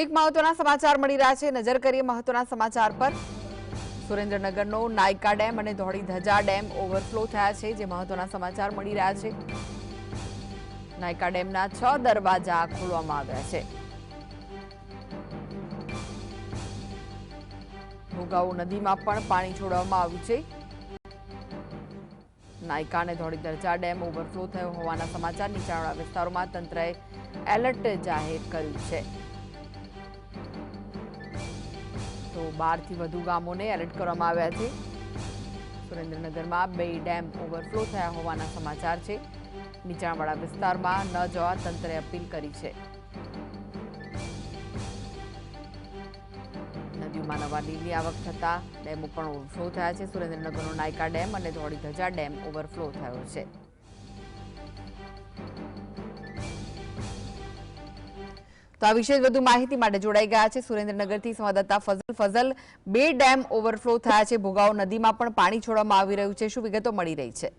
એક મહત્વના સમાચાર મળી રહ્યા છે. નજર કરીએ મહત્વના સમાચાર પર. સુરેન્દ્રનગરનો નાયકા ડેમ અને ધોળી ધજા ડેમ ઓવરફ્લો થયા છે, જે મહત્વના સમાચાર મળી રહ્યા છે. નાયકા ડેમના છ દરવાજા ખોલવામાં આવ્યા છે. ભોગાવો નદીમાં પણ પાણી છોડવામાં આવ્યું છે. નાયકા અને ધોળી ધજા ડેમ ઓવરફ્લો થયો હોવાના સમાચાર નીચાણવાળા વિસ્તારોમાં તંત્રએ એલર્ટ જાહેર કર્યું છે. તો બારથી વધુ ગામોને એલર્ટ કરવામાં આવ્યા છે. સુરેન્દ્રનગરમાં બે ડેમ ઓવરફ્લો થયા હોવાના સમાચાર છે. નીચાણવાળા વિસ્તારમાં ન જવા તંત્રે અપીલ કરી છે. નદીઓમાં નવા નીરની આવક થતાં ડેમો પણ ઓવરફ્લો થયા છે. સુરેન્દ્રનગરનો નાયકા ડેમ અને ધોળી ધજા ડેમ ઓવરફ્લો થયો છે. તો આ વિશે વધુ માહિતી માટે જોડાઈ ગયા છે સુરેન્દ્રનગરથી સંવાદદાતા ફઝલ. ફઝલ, બે ડેમ ઓવરફ્લો થયા છે. ભોગાવો નદીમાં પણ પાણી છોડવામાં આવી રહ્યું છે. શું વિગતો મળી રહી છે?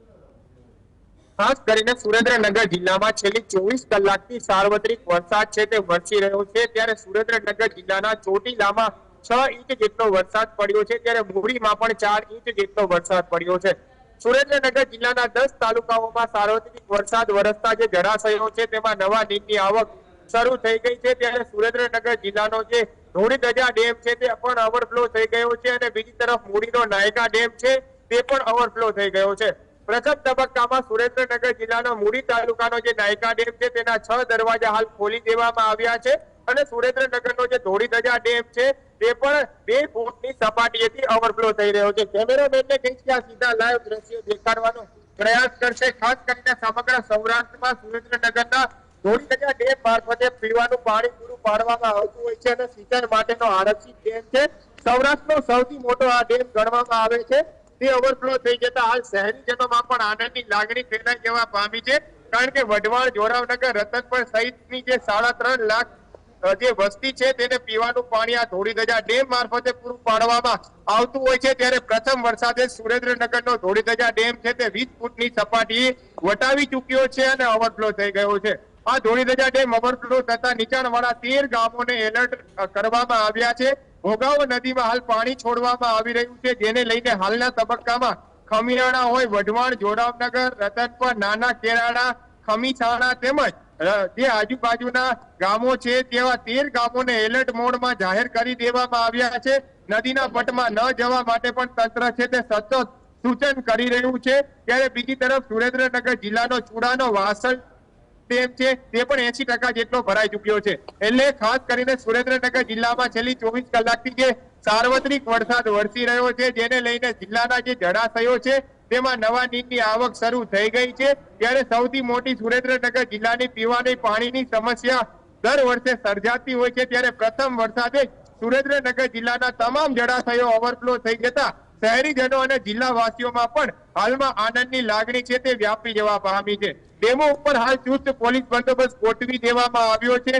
ખાસ કરીને સુરેન્દ્રનગર જિલ્લામાં છેલ્લી ચોવીસ કલાકથી સાર્વત્રિક વરસાદ છે તે વરસી રહ્યો છે. ત્યારે સુરેન્દ્રનગર જિલ્લાના ચોટીલામાં છ ઇંચ જેટલો વરસાદ પડ્યો છે. ત્યારે મોરીમાં પણ ચાર ઇંચ જેટલો વરસાદ પડ્યો છે. સુરેન્દ્રનગર જિલ્લાના દસ તાલુકાઓમાં સાર્વત્રિક વરસાદ વરસતા જે જળાશયો છે, તેમાં નવા નીરની આવક શરૂ થઈ ગઈ છે ત્યારે સુરેન્દ્રનગર જિલ્લાનો જે ધોળીધજા ડેમ છે તે પણ ઓવરફ્લો થઈ ગયો છે અને બીજી તરફ મૂડીનો નાયકા ડેમ છે તે પણ ઓવરફ્લો થઈ ગયો છે. પ્રથમ તબક્કામાં સુરેન્દ્રનગર જિલ્લાનો મૂડી તાલુકાનો જે નાયકા ડેમ છે તેના છ દરવાજા હાલ ખોલી દેવામાં આવ્યા છે અને સુરેન્દ્રનગરનો જે ધોળીધજા ડેમ છે તે પણ બે ફૂટની સપાટીએથી ઓવરફ્લો થઈ રહ્યો છે. કેમેરામેનને કહીશ કે આ સીધા લાઈવ દ્રશ્યો દેખાડવાનો પ્રયાસ કરશે, ખાસ કરીને સમગ્ર સૌરાષ્ટ્રમાં સુરેન્દ્રનગરના ધોળીધજા ડેમ મારફતે પીવાનું પાણી પૂરું પાડવામાં આવતું હોય છે અને સિંચાઈ માટેનો આરક્ષિત ડેમ છે. સૌરાષ્ટ્રનો સૌથી મોટો આ ડેમ ગણવામાં આવે છે. તે ઓવરફ્લો થઈ જતા હાલ શહેરીજનોમાં પણ આનંદની લાગણી ફેલાઈ જવા પામી છે. કારણ કે વઢવાણ, જોરાવનગર, રતનપર સહિતની જે સાડા ત્રણ લાખ જે વસ્તી છે તેને પીવાનું પાણી આ ધોળીધજા ડેમ મારફતે પૂરું પાડવામાં આવતું હોય છે. ત્યારે પ્રથમ વરસાદે સુરેન્દ્રનગરનો ધોળીધજા ડેમ છે તે વીસ ફૂટની સપાટી વટાવી ચૂક્યો છે અને ઓવરફ્લો થઈ ગયો છે. આ ધોળીધજા ડેમ ઓવરફ્લો થતા નીચાણવાળા તેર ગામોને એલર્ટ કરવામાં આવ્યા છે. ભોગાવો નદીમાં હાલ પાણી છોડવામાં આવી રહ્યું છે, જેને લઈને હાલના તબક્કામાં ખમીરાણા હોય, વઢવાણ જોરાવનગર રતનપર, નાના કેરાળા ખમીછાણા તેમજ જે આજુબાજુના ગામો છે, તેવા તેર ગામોને એલર્ટ મોડમાં જાહેર કરી દેવામાં આવ્યા છે. નદીના પટમાં ન જવા માટે પણ તંત્ર છે તે સતત સૂચન કરી રહ્યું છે. ત્યારે બીજી તરફ સુરેન્દ્રનગર જિલ્લાનો ચુડાનો વાસણ તે પણ એસી ટકા જેટલો ભરાઈ ચુક્યો છે. એટલે ખાસ કરીને સુરેન્દ્રનગર જિલ્લામાં છેલ્લી ચોવીસ કલાકથી જે સાર્વત્રિક વરસાદ વરસી રહ્યો છે, જેને લઈને જિલ્લાના જે જળાશયો છે, તેમાં નવા નીરની આવક શરૂ થઈ ગઈ છે. ત્યારે સૌથી મોટી સુરેન્દ્રનગર જિલ્લાની પીવાની પાણીની સમસ્યા દર વર્ષે સર્જાતી હોય છે. ત્યારે પ્રથમ વરસાદે સુરેન્દ્રનગર જિલ્લાના તમામ જળાશયો ઓવરફ્લો થઈ જતા શહેરીજનો અને જિલ્લાવાસીઓમાં પણ હાલમાં આનંદની લાગણી છે, તે વ્યાપી જવા પામી છે. ડેમો ઉપર હાલ ચુસ્ત પોલીસ બંદોબસ્ત ગોઠવી દેવામાં આવ્યો છે.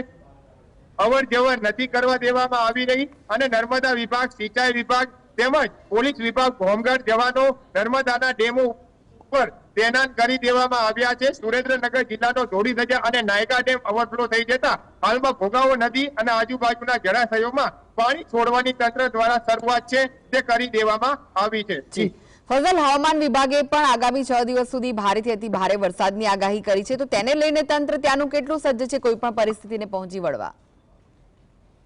અવર જવર નથી કરવા દેવામાં આવી રહી અને નર્મદા વિભાગ, સિંચાઈ વિભાગ તેમજ પોલીસ વિભાગ, હોમગાર્ડ જવાનો નર્મદાના ડેમો ઉપર તૈનાત કરી દેવામાં આવ્યા છે. સુરેન્દ્રનગર જિલ્લાનો ધોળીધજા અને નાયકા ડેમ ઓવરફ્લો થઈ જતા હાલમાં ભોગાવો નદી અને આજુબાજુના જળાશયોમાં પાણી છોડવાની તંત્ર દ્વારા શરૂઆત છે. તે કરી દેવામાં આવી છે. ફઝલ હવામાન વિભાગે પણ આગામી છ દિવસ સુધી ભારેથી અતિ ભારે વરસાદની આગાહી કરી છે. તો તેને લઈને તંત્ર ત્યાંનું કેટલું સજ્જ છે કોઈ પણ પરિસ્થિતિને પહોંચી વળવા?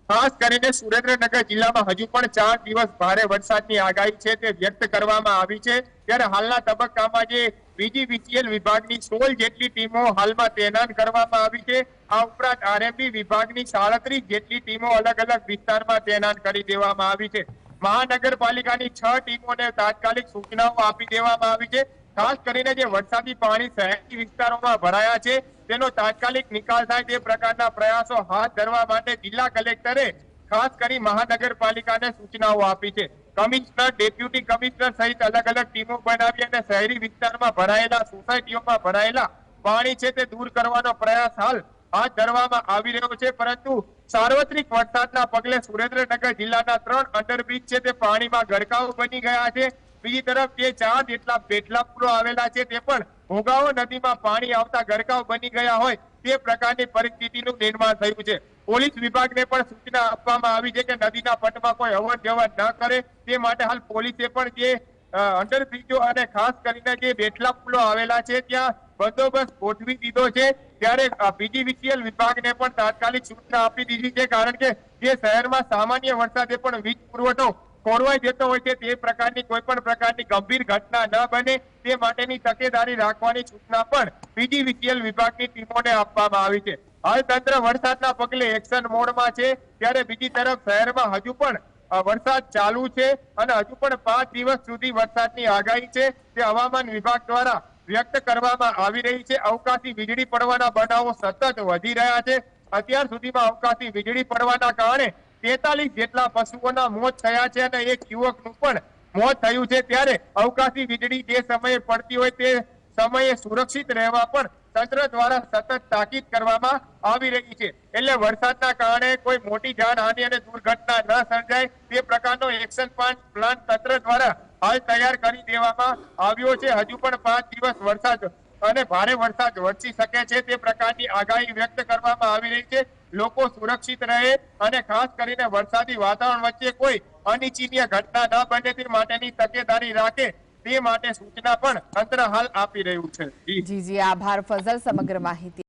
ખાસ કરીને સુરેન્દ્રનગર જિલ્લામાં હજુ પણ ચાર દિવસ ભારે વરસાદની આગાહી છે તે વ્યક્ત કરવામાં આવી છે. ત્યારે હાલના તબક્કામાં જે બીજીવીસીએલ વિભાગની સોળ જેટલી ટીમો હાલમાં તૈનાત કરવામાં આવી છે. આ ઉપરાંત આરએમબી વિભાગની સાડત્રીસ જેટલી ટીમો અલગ અલગ વિસ્તારમાં તૈનાત કરી દેવામાં આવી છે. મહાનગરપાલિકાની છ ટીમોને તાત્કાલિક સૂચનાઓ આપી દેવામાં આવી છે. ખાસ કરીને જે વરસાદી પાણી શહેરી વિસ્તારોમાં ભરાયા છે, તેનો તાત્કાલિક નિકાલ થાય તે પ્રકારના પ્રયાસો હાથ ધરવા માટે જિલ્લા કલેક્ટરે ખાસ કરી મહાનગરપાલિકાને સૂચનાઓ આપી છે. કમિશનર, ડેપ્યુટી કમિશનર સહિત અલગ અલગ ટીમો બનાવી અને શહેરી વિસ્તારમાં ભરાયેલા સોસાયટીઓમાં ભરાયેલા પાણી છે તે દૂર કરવાનો પ્રયાસ હાલ હાથ ધરવામાં આવી રહ્યો છે, પરંતુ સાર્વત્રિક વરસાદના પગલે સુરેન્દ્રનગર જિલ્લાના ત્રણ અંડરબ્રિજ છે, તે પાણીમાં ગરકાવ બની ગયા છે. બીજી તરફ જે ચાર જેટલા પેટલાપુરો આવેલા છે, તે પણ ભોગાવો નદીમાં પાણી આવતા ગરકાવ બની ગયા હોય તે પ્રકારની પરિસ્થિતિનું નિર્માણ થયું છે. પોલીસ વિભાગને પણ સૂચના આપવામાં આવી છે કે નદીના પટમાં કોઈ અવર જવર ન કરે. તે માટે હાલ પોલીસે પણ જે અંડરબ્રિજો અને ખાસ કરીને જે બેટલા પુલો આવેલા છે, ત્યાં બંદોબસ્ત ગોઠવી દીધો છે. ત્યારે બીજીવીસીએલ વિભાગને પણ તાત્કાલિક સૂચના આપી દીધી છે, કારણ કે જે શહેરમાં સામાન્ય વરસાદે પણ વીજ પુરવઠો ખોરવાઈ જતો હોય છે, તે પ્રકારની કોઈ પણ પ્રકારની ગંભીર ઘટના ન બને, તે માટેની તકેદારી રાખવાની સૂચના પણ બીજીવીસીએલ વિભાગની ટીમોને આપવામાં આવી છે. હાલ તંત્ર વરસાદના પગલે એક્શન મોડમાં છે, ત્યારે બીજી તરફ શહેરમાં હજુ પણ વરસાદ ચાલુ છે અને હજુ પણ પાંચ દિવસ સુધી વરસાદની આગાહી છે. તે હવામાન વિભાગ દ્વારા વ્યક્ત કરવામાં આવી રહી છે. અવકાશી વીજળી પડવાના બનાવો સતત વધી રહ્યા છે. અત્યાર સુધીમાં અવકાશી વીજળી પડવાના કારણે તેતાલીસ જેટલા પશુઓના મોત થયા છે અને એક યુવકનું પણ મોત થયું છે. ત્યારે અવકાશી વીજળી જે સમયે પડતી હોય તે સમયે સુરક્ષિત રહેવા પણ તંત્ર દ્વારા સતત તાકીદ કરવામાં આવી રહી છે. એટલે વરસાદના કારણે કોઈ મોટી જાનહાનિ અને દુર્ઘટના ન સર્જાય તે પ્રકારનો એક્શન પ્લાન તંત્ર દ્વારા હાલ તૈયાર કરી દેવામાં આવ્યો છે. હજુ પણ પાંચ દિવસ વરસાદ અને ભારે વરસાદ વરસી શકે છે તે પ્રકારની આગાહી વ્યક્ત કરવામાં આવી રહી છે. લોકો સુરક્ષિત રહે અને ખાસ કરીને વરસાદી વાતાવરણ વચ્ચે કોઈ અનિચ્છનીય ઘટના ન બને તે માટેની તકેદારી રાખે તે માટે સૂચના પણ તંત્ર હાલ આપી રહ્યું છે. જી જી, આભાર ફઝલ, સમગ્ર માહિતી.